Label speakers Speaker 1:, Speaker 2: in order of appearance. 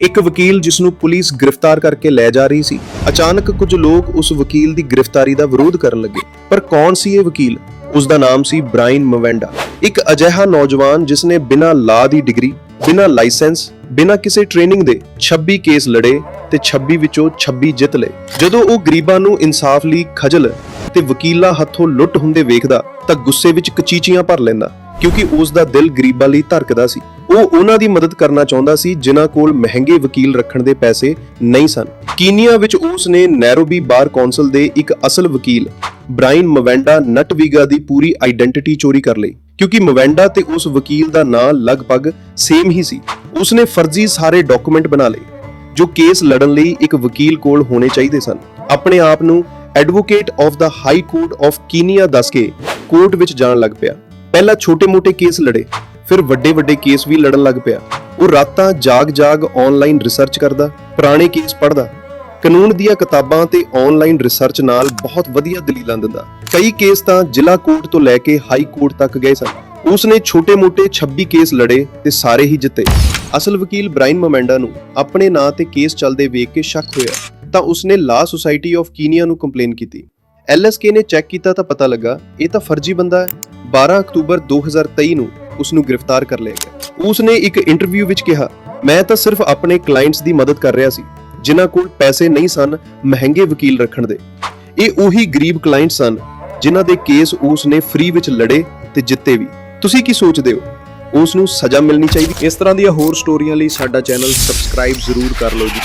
Speaker 1: ਇੱਕ ਵਕੀਲ ਜਿਸ ਨੂੰ ਪੁਲਿਸ ਗ੍ਰਿਫਤਾਰ ਕਰਕੇ ਲੈ ਜਾ ਰਹੀ ਸੀ, ਅਚਾਨਕ ਕੁਝ ਲੋਕ ਉਸ ਵਕੀਲ ਦੀ ਗ੍ਰਿਫਤਾਰੀ ਦਾ ਵਿਰੋਧ ਕਰਨ ਲੱਗੇ। ਪਰ ਕੌਣ ਸੀ ਇਹ ਵਕੀਲ? ਉਸ ਦਾ ਨਾਮ ਸੀ ਬ੍ਰਾਇਨ ਮਵੈਂਡਾ। ਇੱਕ ਅਜਿਹਾ ਨੌਜਵਾਨ ਜਿਸ ਨੇ ਬਿਨਾਂ ਲਾ ਦੀ ਡਿਗਰੀ, ਬਿਨਾਂ ਲਾਇਸੈਂਸ, ਬਿਨਾਂ ਕਿਸੇ ਟ੍ਰੇਨਿੰਗ ਦੇ 26 ਕੇਸ ਲੜੇ ਤੇ 26 ਵਿੱਚੋਂ 26 ਜਿੱਤ ਲਏ। ਜਦੋਂ ਉਹ ਗਰੀਬਾਂ ਨੂੰ ਇਨਸਾਫ ਲਈ ਖਜਲ ਤੇ ਵਕੀਲਾਂ ਹੱਥੋਂ ਲੁੱਟ ਹੁੰਦੇ ਵੇਖਦਾ ਤਾਂ ਗੁੱਸੇ ਵਿੱਚ ਕਚੀਚੀਆਂ ਭਰ ਲੈਂਦਾ। ਕਿਉਂਕਿ ਉਸ ਦਾ ਦਿਲ ਗਰੀਬਾਂ ਲਈ ਧੜਕਦਾ ਸੀ। ਉਹ ਉਹਨਾਂ ਦੀ ਮਦਦ ਕਰਨਾ ਚਾਹੁੰਦਾ ਸੀ, ਜਿਨ੍ਹਾਂ ਕੋਲ ਮਹਿੰਗੇ ਵਕੀਲ ਰੱਖਣ ਦੇ ਪੈਸੇ ਨਹੀਂ ਸਨ। ਕੀਨੀਆ ਵਿੱਚ ਉਸ ਨੇ ਨੈਰੋਬੀ ਬਾਰ ਕੌਂਸਲ ਦੇ ਇੱਕ ਅਸਲ ਵਕੀਲ ਬ੍ਰਾਇਨ ਮਵੈਂਡਾ ਨਟਵੀਗਾ ਦੀ ਪੂਰੀ ਆਇਡੈਂਟੀਟੀ ਚੋਰੀ ਕਰ ਲਈ। ਕਿਉਂਕਿ ਮਵੈਂਡਾ ਤੇ ਉਸ ਵਕੀਲ ਦਾ ਨਾਂ ਲਗਭਗ ਸੇਮ ਹੀ ਸੀ। ਉਸਨੇ ਫਰਜ਼ੀ ਸਾਰੇ ਡਾਕੂਮੈਂਟ ਬਣਾ ਲਏ, ਜੋ ਕੇਸ ਲੜਨ ਲਈ ਇੱਕ ਵਕੀਲ ਕੋਲ ਹੋਣੇ ਚਾਹੀਦੇ ਸਨ। ਆਪਣੇ ਆਪ ਨੂੰ advocate of the high court of Kenya ਦੱਸ ਕੇ ਕੋਰਟ ਵਿੱਚ ਜਾਣ ਲੱਗ ਪਿਆ। ਪਹਿਲਾਂ ਛੋਟੇ-ਮੋਟੇ ਕੇਸ ਲੜੇ, ਫਿਰ ਵੱਡੇ-ਵੱਡੇ ਕੇਸ ਵੀ ਲੜਨ ਲੱਗ ਪਿਆ। ਉਹ ਰਾਤਾਂ ਜਾਗ-ਜਾਗ ਆਨਲਾਈਨ ਰਿਸਰਚ ਕਰਦਾ, ਪੁਰਾਣੇ ਕੇਸ ਪੜ੍ਹਦਾ। ਕਾਨੂੰਨ ਦੀਆਂ ਕਿਤਾਬਾਂ ਤੇ ਆਨਲਾਈਨ ਰਿਸਰਚ ਨਾਲ ਬਹੁਤ ਵਧੀਆ ਦਲੀਲਾਂ ਦਿੰਦਾ। ਕਈ ਕੇਸ ਤਾਂ ਜ਼ਿਲ੍ਹਾ ਕੋਰਟ ਤੋਂ ਲੈ ਕੇ ਹਾਈ ਕੋਰਟ ਤੱਕ ਗਏ ਸਨ। ਉਸਨੇ ਛੋਟੇ-ਮੋਟੇ 26 ਕੇਸ ਲੜੇ ਤੇ ਸਾਰੇ ਹੀ ਜਿੱਤੇ। ਅਸਲ ਵਕੀਲ ਬ੍ਰਾਈਨ ਮੋਮੈਂਡਾ ਨੂੰ ਆਪਣੇ ਨਾਂ ਤੇ ਕੇਸ ਚੱਲਦੇ ਵੇਖ ਕੇ ਸ਼ੱਕ ਹੋਇਆ, ਤਾਂ ਉਸਨੇ ਲਾ ਸੁਸਾਇਟੀ ਆਫ ਕੀਨੀਆ ਨੂੰ ਕੰਪਲੇਨ ਕੀਤੀ। ਐਲਐਸਕੇ ਨੇ ਚੈੱਕ ਕੀਤਾ ਤਾਂ ਪਤਾ ਲੱਗਾ, ਇਹ ਤਾਂ ਫਰਜ਼ੀ ਬੰਦਾ ਹੈ। 12 ਅਕਤੂਬਰ 2023 ਨੂੰ ਉਸ ਨੂੰ ਗ੍ਰਿਫਤਾਰ ਕਰ ਲਿਆ ਗਿਆ। ਉਸਨੇ ਇੱਕ ਇੰਟਰਵਿਊ ਵਿੱਚ ਕਿਹਾ, ਮੈਂ ਤਾਂ ਸਿਰਫ ਆਪਣੇ ਕਲਾਇੰਟਸ ਦੀ ਮਦਦ ਕਰ ਰਿਹਾ ਸੀ, ਜਿਨ੍ਹਾਂ ਕੋਲ ਪੈਸੇ ਨਹੀਂ ਸਨ ਮਹਿੰਗੇ ਵਕੀਲ ਰੱਖਣ ਦੇ। ਇਹ ਉਹੀ ਗਰੀਬ ਕਲਾਇੰਟ ਸਨ ਜਿਨ੍ਹਾਂ ਦੇ ਕੇਸ ਉਸ ਨੇ ਫ੍ਰੀ ਵਿੱਚ ਲੜੇ ਤੇ ਜਿੱਤੇ ਵੀ। ਤੁਸੀਂ ਕੀ ਸੋਚਦੇ ਹੋ? ਉਸ ਨੂੰ ਸਜ਼ਾ ਮਿਲਣੀ ਚਾਹੀਦੀ? ਇਸ ਤਰ੍ਹਾਂ ਦੀਆਂ ਹੋਰ ਸਟੋਰੀਆਂ ਲਈ ਸਾਡਾ ਚੈਨਲ ਸਬਸਕ੍ਰਾਈਬ ਜ਼ਰੂਰ ਕਰ ਲਓ ਜੀ।